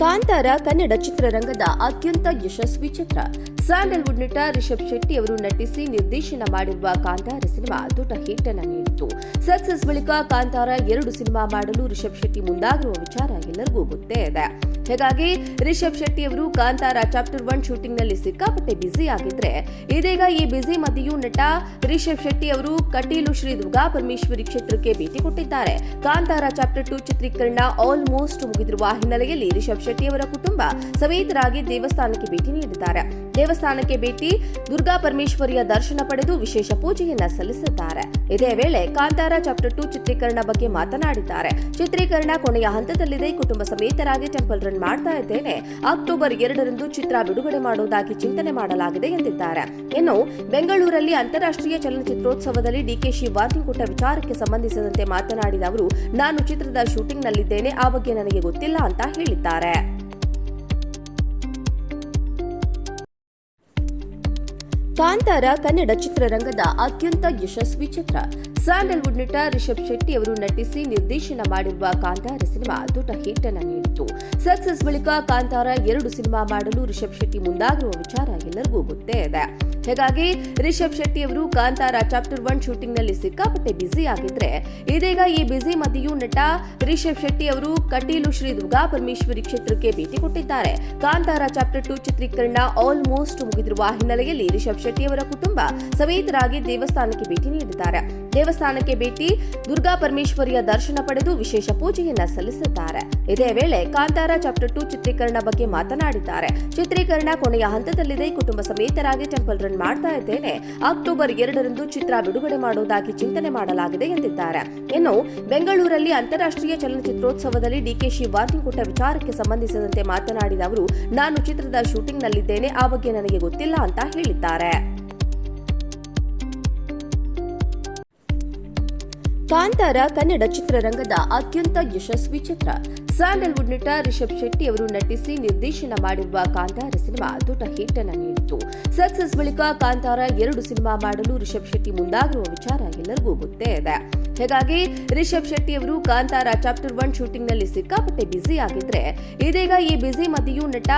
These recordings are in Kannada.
ಕಾಂತಾರ ಕನ್ನಡ ಚಿತ್ರರಂಗದ ಅತ್ಯಂತ ಯಶಸ್ವಿ ಚಿತ್ರ. ಸ್ಯಾಂಡಲ್ವುಡ್ ನಟ ರಿಷಬ್ ಶೆಟ್ಟಿ ಅವರು ನಟಿಸಿ ನಿರ್ದೇಶನ ಮಾಡಿರುವ ಕಾಂತಾರ ಸಿನಿಮಾ ದೊಡ್ಡ ಹಿಟ್ ಅನ್ನು ನೀಡಿತು ಸಕ್ಸಸ್ ಬಳಿಕ ಕಾಂತಾರ ಎರಡು ಸಿನಿಮಾ ಮಾಡಲು ರಿಷಬ್ ಶೆಟ್ಟಿ ಮುಂದಾಗಿರುವ ವಿಚಾರ ಎಲ್ಲರಿಗೂ ಗೊತ್ತೇ ಇದೆ. ಹೀಗಾಗಿ ರಿಷಬ್ ಶೆಟ್ಟಿ ಅವರು ಕಾಂತಾರ ಚಾಪ್ಟರ್ ಒನ್ ಶೂಟಿಂಗ್ನಲ್ಲಿ ಸಿಕ್ಕಾಪಟ್ಟೆ ಬ್ಯುಸಿ ಆಗಿದ್ರೆ, ಇದೀಗ ಈ ಬ್ಯುಸಿ ಮಧ್ಯೆಯೂ ನಟ ರಿಷಬ್ ಶೆಟ್ಟಿ ಅವರು ಕಟೀಲು ಶ್ರೀ ದುರ್ಗಾ ಪರಮೇಶ್ವರಿ ಕ್ಷೇತ್ರಕ್ಕೆ ಭೇಟಿ ಕೊಟ್ಟಿದ್ದಾರೆ. ಕಾಂತಾರ ಚಾಪ್ಟರ್ ಟು ಚಿತ್ರೀಕರಣ ಆಲ್ಮೋಸ್ಟ್ ಮುಗಿದಿರುವ ಹಿನ್ನೆಲೆಯಲ್ಲಿ ರಿಷಬ್ ಶೆಟ್ಟಿ ಅವರ ಕುಟುಂಬ ಸಮೇತರಾಗಿ ದೇವಸ್ಥಾನಕ್ಕೆ ಭೇಟಿ ನೀಡಿದ್ದಾರೆ. ದೇವಸ್ಥಾನಕ್ಕೆ ಭೇಟಿ, ದುರ್ಗಾ ಪರಮೇಶ್ವರಿಯ ದರ್ಶನ ಪಡೆದು ವಿಶೇಷ ಪೂಜೆಯನ್ನ ಸಲ್ಲಿಸಿದ್ದಾರೆ. ಇದೇ ವೇಳೆ ಕಾಂತಾರ ಚಾಪ್ಟರ್ ಟು ಚಿತ್ರೀಕರಣ ಬಗ್ಗೆ ಮಾತನಾಡಿದ್ದಾರೆ. ಚಿತ್ರೀಕರಣ ಕೊನೆಯ ಹಂತದಲ್ಲಿದೆ. ಕುಟುಂಬ ಸಮೇತರಾಗಿ ಟೆಂಪಲ್ ರನ್ ಮಾಡ್ತಾ ಇದ್ದೇನೆ. ಅಕ್ಟೋಬರ್ ಎರಡರಂದು ಚಿತ್ರ ಬಿಡುಗಡೆ ಮಾಡುವುದಾಗಿ ಚಿಂತನೆ ಮಾಡಲಾಗಿದೆ ಎಂದಿದ್ದಾರೆ. ಇನ್ನು ಬೆಂಗಳೂರಲ್ಲಿ ಅಂತಾರಾಷ್ಟ್ರೀಯ ಚಲನಚಿತ್ರೋತ್ಸವದಲ್ಲಿ ಡಿಕೆಶಿ ವಾರ್ನಿಂಗ್ ಕೊಟ್ಟ ವಿಚಾರಕ್ಕೆ ಸಂಬಂಧಿಸಿದಂತೆ ಮಾತನಾಡಿದ ಅವರು, ನಾನು ಚಿತ್ರದ ಶೂಟಿಂಗ್ನಲ್ಲಿದ್ದೇನೆ. ಆ ಬಗ್ಗೆ ನನಗೆ ಗೊತ್ತಿಲ್ಲ ಅಂತ ಹೇಳಿದ್ದಾರೆ. ಕಾಂತಾರ ಕನ್ನಡ ಚಿತ್ರರಂಗದ ಅತ್ಯಂತ ಯಶಸ್ವಿ ಚಿತ್ರ. ಸ್ಯಾಂಡಲ್ವುಡ್ ನಟ ರಿಷಬ್ ಶೆಟ್ಟಿ ಅವರು ನಟಿಸಿ ನಿರ್ದೇಶನ ಮಾಡಿರುವ ಕಾಂತಾರ ಸಿನಿಮಾ ದೊಡ್ಡ ಹಿಟ್ ಅನ್ನು ನೀಡಿತು ಸಕ್ಸಸ್ ಬಳಿಕ ಕಾಂತಾರ ಎರಡು ಸಿನಿಮಾ ಮಾಡಲು ರಿಷಬ್ ಶೆಟ್ಟಿ ಮುಂದಾಗಿರುವ ವಿಚಾರ ಎಲ್ಲರಿಗೂ ಗೊತ್ತೇ ಇದೆ. ಹೀಗಾಗಿ ರಿಷಬ್ ಶೆಟ್ಟಿ ಅವರು ಕಾಂತಾರ ಚಾಪ್ಟರ್ ಒನ್ ಶೂಟಿಂಗ್ನಲ್ಲಿ ಸಿಕ್ಕಾಪಟ್ಟೆ ಬ್ಯುಸಿ ಆಗಿದ್ರೆ, ಇದೀಗ ಈ ಬ್ಯುಸಿ ಮಧ್ಯೆಯೂ ನಟ ರಿಷಬ್ ಶೆಟ್ಟಿ ಅವರು ಕಟೀಲು ಶ್ರೀ ದುರ್ಗಾ ಪರಮೇಶ್ವರಿ ಕ್ಷೇತ್ರಕ್ಕೆ ಭೇಟಿ ಕೊಟ್ಟಿದ್ದಾರೆ. ಕಾಂತಾರ ಚಾಪ್ಟರ್ ಟು ಚಿತ್ರೀಕರಣ ಆಲ್ಮೋಸ್ಟ್ ಮುಗಿದಿರುವ ಹಿನ್ನೆಲೆಯಲ್ಲಿ ರಿಷಬ್ ಶೆಟ್ಟಿ ಅವರ ಕುಟುಂಬ ಸಮೇತರಾಗಿ ದೇವಸ್ಥಾನಕ್ಕೆ ಭೇಟಿ ನೀಡಿದ್ದಾರೆ. ದೇವಸ್ಥಾನಕ್ಕೆ ಭೇಟಿ ದುರ್ಗಾ ಪರಮೇಶ್ವರಿಯ ದರ್ಶನ ಪಡೆದು ವಿಶೇಷ ಪೂಜೆಯನ್ನ ಸಲ್ಲಿಸಿದ್ದಾರೆ. ಇದೇ ವೇಳೆ ಕಾಂತಾರ ಚಾಪ್ಟರ್ ಟು ಚಿತ್ರೀಕರಣ ಬಗ್ಗೆ ಮಾತನಾಡಿದ್ದಾರೆ. ಚಿತ್ರೀಕರಣ ಕೊನೆಯ ಹಂತದಲ್ಲಿದೆ. ಕುಟುಂಬ ಸಮೇತರಾಗಿ ಟೆಂಪಲ್ ಮಾಡ್ತಾ ಇದ್ದೇನೆ. ಅಕ್ಟೋಬರ್ ಎರಡರಂದು ಚಿತ್ರ ಬಿಡುಗಡೆ ಮಾಡುವುದಾಗಿ ಚಿಂತನೆ ಮಾಡಲಾಗಿದೆ ಎಂದಿದ್ದಾರೆ. ಇನ್ನು ಬೆಂಗಳೂರಲ್ಲಿ ಅಂತಾರಾಷ್ಟ್ರೀಯ ಚಲನಚಿತ್ರೋತ್ಸವದಲ್ಲಿ ಡಿಕೆಶಿ ಕೊಟ್ಟ ವಿಚಾರಕ್ಕೆ ಸಂಬಂಧಿಸಿದಂತೆ ಮಾತನಾಡಿದ ಅವರು, ನಾನು ಚಿತ್ರದ ಶೂಟಿಂಗ್ನಲ್ಲಿದ್ದೇನೆ, ಆ ಬಗ್ಗೆ ನನಗೆ ಗೊತ್ತಿಲ್ಲ ಅಂತ ಹೇಳಿದ್ದಾರೆ. ಕಾಂತಾರ ಕನ್ನಡ ಚಿತ್ರರಂಗದ ಅತ್ಯಂತ ಯಶಸ್ವಿ ಚಿತ್ರ. ಸ್ಯಾಂಡಲ್ವುಡ್ ನಟ ರಿಷಬ್ ಶೆಟ್ಟಿ ಅವರು ನಟಿಸಿ ನಿರ್ದೇಶನ ಮಾಡಿರುವ ಕಾಂತಾರ ಸಿನಿಮಾ ದೊಡ್ಡ ಹಿಟ್ ಅನ್ನು ನೀಡಿತು ಸಕ್ಸಸ್ ಬಳಿಕ ಕಾಂತಾರ ಎರಡು ಸಿನಿಮಾ ಮಾಡಲು ರಿಷಬ್ ಶೆಟ್ಟಿ ಮುಂದಾಗಿರುವ ವಿಚಾರ ಎಲ್ಲರಿಗೂ ಗೊತ್ತೇ ಇದೆ. ಹೀಗಾಗಿ ರಿಷಬ್ ಶೆಟ್ಟಿ ಅವರು ಕಾಂತಾರ ಚಾಪ್ಟರ್ ಒನ್ ಶೂಟಿಂಗ್ನಲ್ಲಿ ಸಿಕ್ಕಾಪಟ್ಟೆ ಬ್ಯುಸಿ ಆಗಿದ್ರೆ, ಇದೀಗ ಈ ಬ್ಯುಸಿ ಮಧ್ಯೆಯೂ ನಟ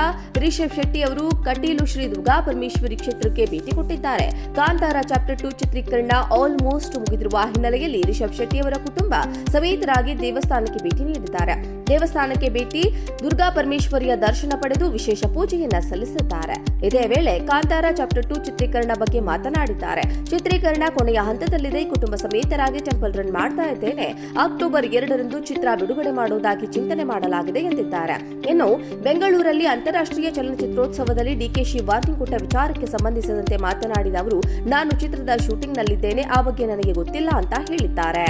ರಿಷಬ್ ಶೆಟ್ಟಿ ಅವರು ಕಟೀಲು ಶ್ರೀ ದುರ್ಗಾ ಪರಮೇಶ್ವರಿ ಕ್ಷೇತ್ರಕ್ಕೆ ಭೇಟಿ ಕೊಟ್ಟಿದ್ದಾರೆ. ಕಾಂತಾರ ಚಾಪ್ಟರ್ ಟು ಚಿತ್ರೀಕರಣ ಆಲ್ಮೋಸ್ಟ್ ಮುಗಿದಿರುವ ಹಿನ್ನೆಲೆಯಲ್ಲಿ ರಿಷಬ್ ಶೆಟ್ಟಿ ಅವರ ಕುಟುಂಬ ಸಮೇತರಾಗಿ ದೇವಸ್ಥಾನಕ್ಕೆ ಭೇಟಿ ನೀಡಿದ್ದಾರೆ. ದೇವಸ್ಥಾನಕ್ಕೆ ಭೇಟಿ, ದುರ್ಗಾ ಪರಮೇಶ್ವರಿಯ ದರ್ಶನ ಪಡೆದು ವಿಶೇಷ ಪೂಜೆಯನ್ನ ಸಲ್ಲಿಸಿದ್ದಾರೆ. ಇದೇ ವೇಳೆ ಕಾಂತಾರ ಚಾಪ್ಟರ್ ಟು ಚಿತ್ರೀಕರಣ ಬಗ್ಗೆ ಮಾತನಾಡಿದ್ದಾರೆ. ಚಿತ್ರೀಕರಣ ಕೊನೆಯ ಹಂತದಲ್ಲಿದೆ. ಕುಟುಂಬ ಸಮೇತರಾಗಿ ಟೆಂಪಲ್ ರನ್ ಮಾಡ್ತಾ ಇದ್ದೇನೆ. ಅಕ್ಟೋಬರ್ ಎರಡರಂದು ಚಿತ್ರ ಬಿಡುಗಡೆ ಮಾಡುವುದಾಗಿ ಚಿಂತನೆ ಮಾಡಲಾಗಿದೆ ಎಂದಿದ್ದಾರೆ. ಇನ್ನು ಬೆಂಗಳೂರಲ್ಲಿ ಅಂತಾರಾಷ್ಟ್ರೀಯ ಚಲನಚಿತ್ರೋತ್ಸವದಲ್ಲಿ ಡಿಕೆಶಿ ವಾರ್ನಿಂಗ್ ಕೊಟ್ಟ ವಿಚಾರಕ್ಕೆ ಸಂಬಂಧಿಸಿದಂತೆ ಮಾತನಾಡಿದ ಅವರು, ನಾನು ಚಿತ್ರದ ಶೂಟಿಂಗ್ನಲ್ಲಿದ್ದೇನೆ. ಆ ಬಗ್ಗೆ ನನಗೆ ಗೊತ್ತಿಲ್ಲ ಅಂತ ಹೇಳಿದ್ದಾರೆ.